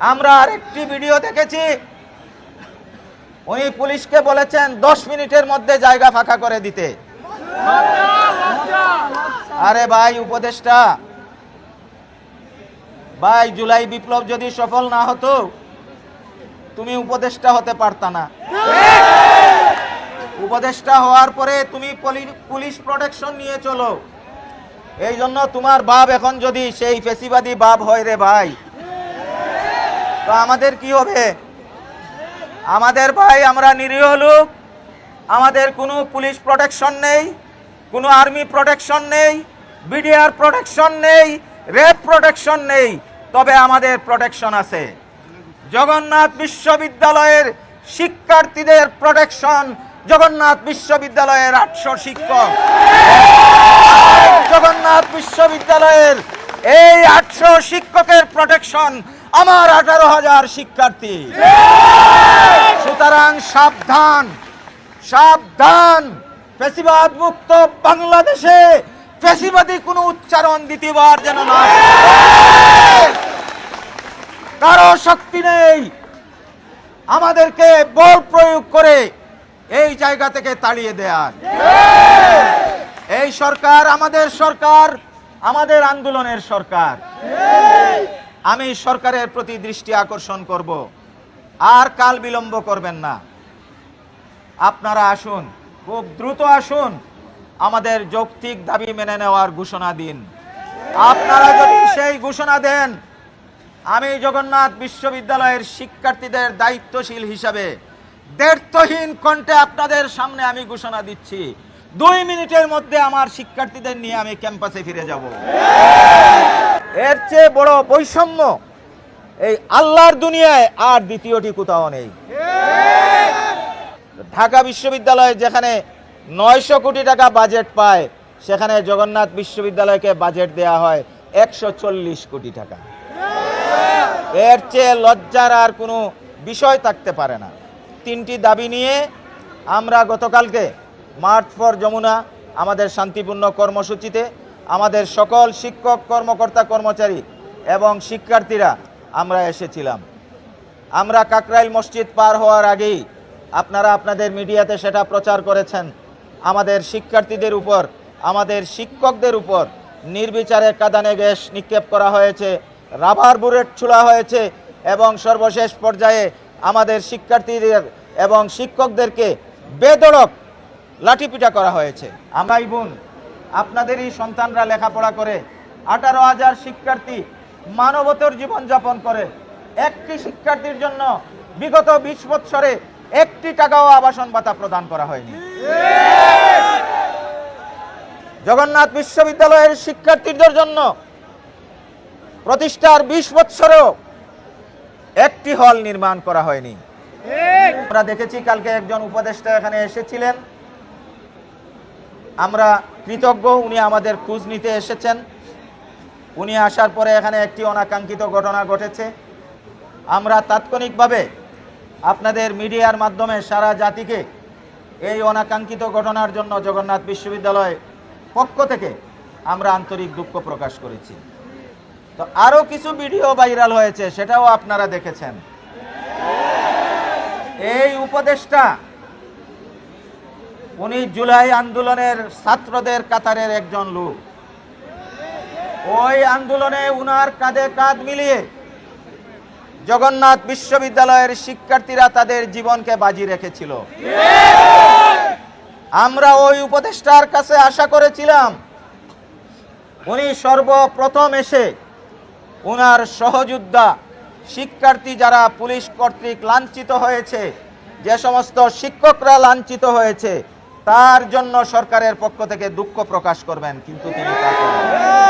আমরা আরেকটি ভিডিও দেখেছি। উনি পুলিশকে বলেছেন দশ মিনিটের মধ্যে জায়গা ফাঁকা করে দিতে। আরে ভাই, উপদেষ্টা। ভাই, জুলাই বিপ্লব যদি সফল না হতো, তুমি উপদেষ্টা হতে পারতা না। উপদেষ্টা হওয়ার পরে তুমি পলি- পুলিশ প্রোটেকশন নিয়ে চলো। এই জন্য তোমার বাপ এখন যদি সেই ফেসিবাদী বাপ হয় রে ভাই তো আমাদের কি হবে? আমাদের ভাই, আমরা নিরীহ লোক। আমাদের কোনো পুলিশ প্রোটেকশন নেই, কোনো আর্মি প্রোটেকশন নেই বিডিআর প্রোটেকশন নেই রেপ প্রোটেকশন নেই, তবে আমাদের প্রোটেকশন আছে। জগন্নাথ বিশ্ববিদ্যালয়ের শিক্ষার্থীদের প্রোটেকশন জগন্নাথ বিশ্ববিদ্যালয়ের আটশো শিক্ষক। জগন্নাথ বিশ্ববিদ্যালয়ের এই আটশো শিক্ষকের প্রোটেকশন আমার আঠারো হাজার শিক্ষার্থী। সুতরাং সাবধান সাবধান। ফেসিবাদ মুক্ত বাংলাদেশে ফেসিবাদী কোনো উচ্চারণ দ্বিতীয়বার যেন না। কারও শক্তি নেই। আমাদেরকে বল প্রয়োগ করে এই জায়গা থেকে তাড়িয়ে দেয়ার এই সরকার, আমাদের সরকার আমাদের আন্দোলনের সরকার। আমি সরকারের প্রতি দৃষ্টি আকর্ষণ করব। আর কাল বিলম্ব করবেন না। আপনারা আসুন, খুব দ্রুত আসুন। আমাদের যৌক্তিক দাবি মেনে নেওয়ার ঘোষণা দিন। আপনারা যদি সেই ঘোষণা দেন, আমি জগন্নাথ বিশ্ববিদ্যালয়ের শিক্ষার্থীদের দায়িত্বশীল হিসাবে দ্ব্যর্থহীন কণ্ঠে আপনাদের সামনে আমি ঘোষণা দিচ্ছি। দুই মিনিটের মধ্যে আমার শিক্ষার্থীদের নিয়ে আমি ক্যাম্পাসে ফিরে যাব। এর চেয়ে বড় বৈষম্য এই আল্লাহর দুনিয়ায় আর দ্বিতীয়টি কোথাও নেই। ঢাকা বিশ্ববিদ্যালয় যেখানে নয়শো কোটি টাকা বাজেট পায়, সেখানে জগন্নাথ বিশ্ববিদ্যালয়কে বাজেট দেয়া হয় একশো চল্লিশ কোটি টাকা। এর চেয়ে লজ্জার আর কোনো বিষয় থাকতে পারে না। তিনটি দাবি নিয়ে আমরা গতকালকে মার্চ ফর যমুনা, আমাদের শান্তিপূর্ণ কর্মসূচিতে আমাদের সকল শিক্ষক, কর্মকর্তা, কর্মচারী এবং শিক্ষার্থীরা আমরা এসেছিলাম। আমরা কাকরাইল মসজিদ পার হওয়ার আগেই আপনারা আপনাদের মিডিয়াতে সেটা প্রচার করেছেন। আমাদের শিক্ষার্থীদের উপর, আমাদের শিক্ষকদের উপর নির্বিচারে কাদানে গ্যাস নিক্ষেপ করা হয়েছে, রাবার বুলেট ছোড়া হয়েছে এবং সর্বশেষ পর্যায়ে আমাদের শিক্ষার্থীদের এবং শিক্ষকদেরকে বেদড়ক লাঠিপিটা করা হয়েছে। আমাই বোন, আপনাদেরই সন্তানরা লেখাপড়া করে আঠারো হাজার শিক্ষার্থী মানবতর জীবনযাপন করে। একটি শিক্ষার্থীর জন্য বিগত বিশ বৎসরে একটি টাকাও আবাসন ভাতা প্রদান করা হয়নি। জগন্নাথ বিশ্ববিদ্যালয়ের শিক্ষার্থীদের জন্য প্রতিষ্ঠার বিশ বৎসরেও একটি হল নির্মাণ করা হয়নি। আমরা দেখেছি কালকে একজন উপদেষ্টা এখানে এসেছিলেন। আমরা কৃতজ্ঞ, উনি আমাদের খোঁজ নিতে এসেছেন। উনি আসার পরে এখানে একটি অনাকাঙ্ক্ষিত ঘটনা ঘটেছে। আমরা তাৎক্ষণিকভাবে আপনাদের মিডিয়ার মাধ্যমে সারা জাতিকে এই অনাকাঙ্ক্ষিত ঘটনার জন্য জগন্নাথ বিশ্ববিদ্যালয় পক্ষ থেকে আমরা আন্তরিক দুঃখ প্রকাশ করেছি। তো আরও কিছু ভিডিও ভাইরাল হয়েছে, সেটাও আপনারা দেখেছেন। এই উপদেশটা উনি জুলাই আন্দোলনের ছাত্রদের কাতারের একজন লোক। ওই আন্দোলনে উনার কাঁধে কাঁধ মিলিয়ে জগন্নাথ বিশ্ববিদ্যালয়ের শিক্ষার্থীরা তাদের জীবনকে বাজি রেখেছিল। আমরা ওই উপদেষ্টার কাছে আশা করেছিলাম, উনি সর্বপ্রথম এসে উনার সহযোদ্ধা, শিক্ষার্থী যারা পুলিশ কর্তৃক লাঞ্ছিত হয়েছে, যে সমস্ত শিক্ষকরা লাঞ্ছিত হয়েছে তার জন্য সরকারের পক্ষ থেকে দুঃখ প্রকাশ করবেন কিন্তু তিনি তা।